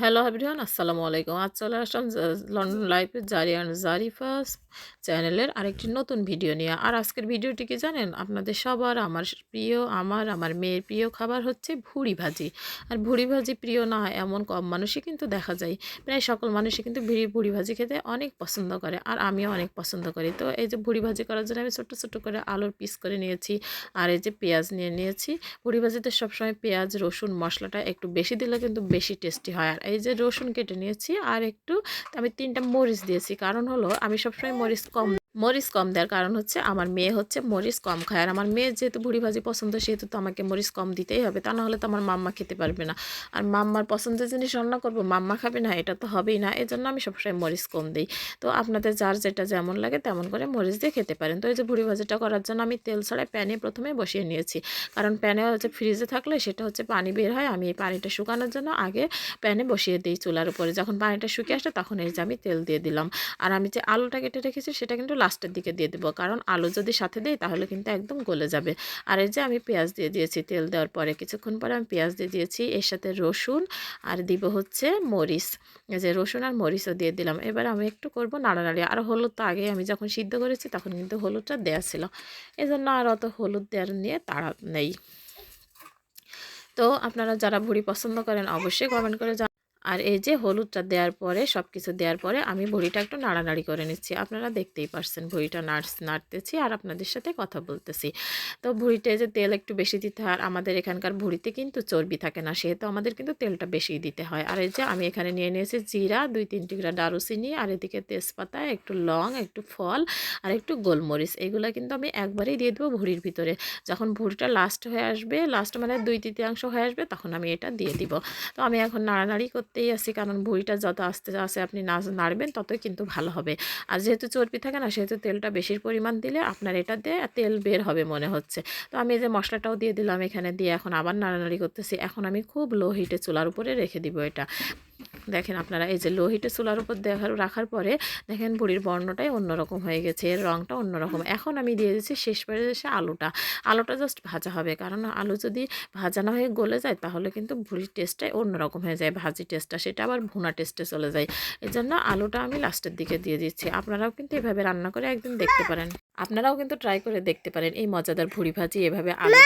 Hello everyone আসসালামু আলাইকুম আজ চলে আসলাম লন্ডন লাইফের জারিয়ান জারিফাস চ্যানেলের আরেকটি নতুন ভিডিও নিয়ে। আর আজকের ভিডিওটি কি জানেন? আপনাদের সবার, আমার প্রিয়, আমার আমার মেয়ের প্রিয় খাবার হচ্ছে ভুড়ি ভাজি। আর ভুড়ি ভাজি প্রিয় না, এমন কম মানুষই কিন্তু দেখা যায়। প্রায় সকল মানুষই কিন্তু ভুড়ি ভুড়ি ভাজি খেতে অনেক পছন্দ করে, আর আমিও অনেক পছন্দ করি। তো এই যে ভুড়ি ভাজি করার জন্য আমি ছোট্ট ছোট্ট করে আলুর পিস করে নিয়েছি, আর এই যে পেঁয়াজ নিয়ে নিয়েছি। ভুড়ি ভাজিতে সবসময় পেঁয়াজ, রসুন, মশলাটা একটু বেশি দিলে কিন্তু বেশি টেস্টি হয়, আর এই যে রসুন কেটে নিয়েছি, আর একটু আমি তিনটা মরিচ দিয়েছি। কারণ হলো, আমি সবসময় মরিচ কম মরিচ কম দেওয়ার কারণ হচ্ছে আমার মেয়ে হচ্ছে মরিচ কম খায়। আর আমার মেয়ের যেহেতু ভুড়ি ভাজি পছন্দ, সেহেতু তো আমাকে মরিচ কম দিতেই হবে। তা নাহলে তো আমার মাম্মা খেতে পারবে না। আর মাম্মার পছন্দের জিনিস রান্না করব, মাম্মা খাবে না, এটা তো হবেই না। এই জন্য আমি সবসময় মরিচ কম দিই। তো আপনাদের যার যেটা যেমন লাগে তেমন করে মরিচ দিয়ে খেতে পারেন। তো এই যে ভুড়ি ভাজিটা করার জন্য আমি তেল ছাড়াই প্যানে প্রথমে বসিয়ে নিয়েছি। কারণ প্যানে হচ্ছে ফ্রিজে থাকলে সেটা হচ্ছে পানি বের হয়। আমি এই পানিটা শুকানোর জন্য আগে প্যানে বসিয়ে দিই চুলার উপরে। যখন পানিটা শুকিয়ে আসে তখন এই যে আমি তেল দিয়ে দিলাম। আর আমি যে আলুটা কেটে রেখেছি সেটা কিন্তু লাস্টের দিকে দিয়ে দেবো। কারণ আলু যদি সাথে দিই তাহলে কিন্তু একদম গলে যাবে। আর এই যে আমি পেঁয়াজ দিয়ে দিয়েছি তেল দেওয়ার পরে, কিছুক্ষণ পরে আমি পেঁয়াজ দিয়ে দিয়েছি। এর সাথে রসুন আর দিব হচ্ছে মরিচ। যে রসুন আর মরিচও দিয়ে দিলাম। এবার আমি একটু করব নাড়ানাড়ি। আর হলুদ তো আগে আমি যখন সিদ্ধ করেছি তখন কিন্তু হলুদটা দেওয়া ছিল। এই জন্য আর অত হলুদ দেওয়ার নিয়ে তাড়া নেই। তো আপনারা যারা ভুড়ি পছন্দ করেন অবশ্যই কমেন্ট করে আর এই যে হলুদটা দেওয়ার পরে সব কিছু দেওয়ার পরে আমি ভুড়িটা একটু নাড়ানাড়ি করে নিচ্ছি। আপনারা দেখতেই পারছেন ভুড়িটা নাড় নাড়তেছি আর আপনাদের সাথে কথা বলতেছি। তো ভুড়িতে যে তেল একটু বেশি দিতে হয় আর আমাদের এখানকার ভুড়িতে কিন্তু চর্বি থাকে না, সেহেতু আমাদের কিন্তু তেলটা বেশি দিতে হয়। আর এই যে আমি এখানে নিয়ে নিয়েছি জিরা, দুই তিন টিকরা দারুচিনি আর এদিকে তেজপাতা, একটু লং, একটু ফল আর একটু গোলমরিচ। এগুলো কিন্তু আমি একবারেই দিয়ে দেবো ভুড়ির ভিতরে। যখন ভুড়িটা লাস্ট হয়ে আসবে লাস্ট মানে দুই তৃতীয়াংশ হয়ে আসবে, তখন আমি এটা দিয়ে দিব। তো আমি এখন নাড়ানাড়ি করতেই আছি কারণ ভুঁড়িটা যত আস্তে আস্তে আপনি না নাড়বেন ততই কিন্তু ভালো হবে। আর যেহেতু চর্বি থাকে না, সেহেতু তেলটা বেশি পরিমাণ দিলে আপনার এটা দিয়ে তেল বের হবে মনে হচ্ছে। তো আমি এই যে মশলাটাও দিয়ে দিলাম এখানে দিয়ে এখন আবার নাড়ানাড়ি করতেছি। এখন আমি খুব লো হিটে চুলার উপরে রেখে দিব এটা। দেখেন আপনারা এই যে লো হিটে চুলার উপর দেখার রাখার পরে দেখেন বুড়ির বর্ণটাই অন্যরকম হয়ে গেছে এর রঙটা অন্যরকম। এখন আমি দিয়ে দিচ্ছি শেষ পরে এসে আলুটা। আলুটা জাস্ট ভাজা হবে কারণ আলু যদি ভাজা না হয়ে গলে যায় তাহলে কিন্তু ভুড়ির টেস্টটাই অন্যরকম হয়ে যায় ভাজি টেস্টটা সেটা আবার ভুনা টেস্টে চলে যায়। এই জন্য আলুটা আমি লাস্টের দিকে দিয়ে দিচ্ছি। আপনারাও কিন্তু এভাবে রান্না করে একদিন দেখতে পারেন। আপনারাও কিন্তু ট্রাই করে দেখতে পারেন এই মজাদার ভুড়ি ভাজি এভাবে আলু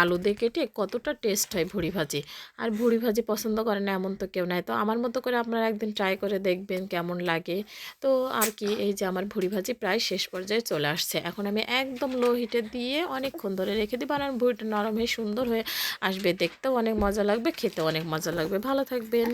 আলু দিয়ে কেটে কতটা টেস্ট হয় ভুড়ি ভাজি? আর ভুড়ি ভাজি পছন্দ করে না এমন তো কেউ নাই। তো আমার মতো করে আপনারা একদিন ট্রাই করে দেখবেন কেমন লাগে। তো আর কি, এই যে আমার ভুড়ি ভাজি প্রায় শেষ পর্যায়ে চলে আসছে। এখন আমি একদম লো হিটে দিয়ে অনেকক্ষণ ধরে রেখে দিই আর ভুড়িটা নরম হয়ে সুন্দর হয়ে আসবে। দেখতেও অনেক মজা লাগবে, খেতেও অনেক মজা লাগবে। ভালো থাকবেন।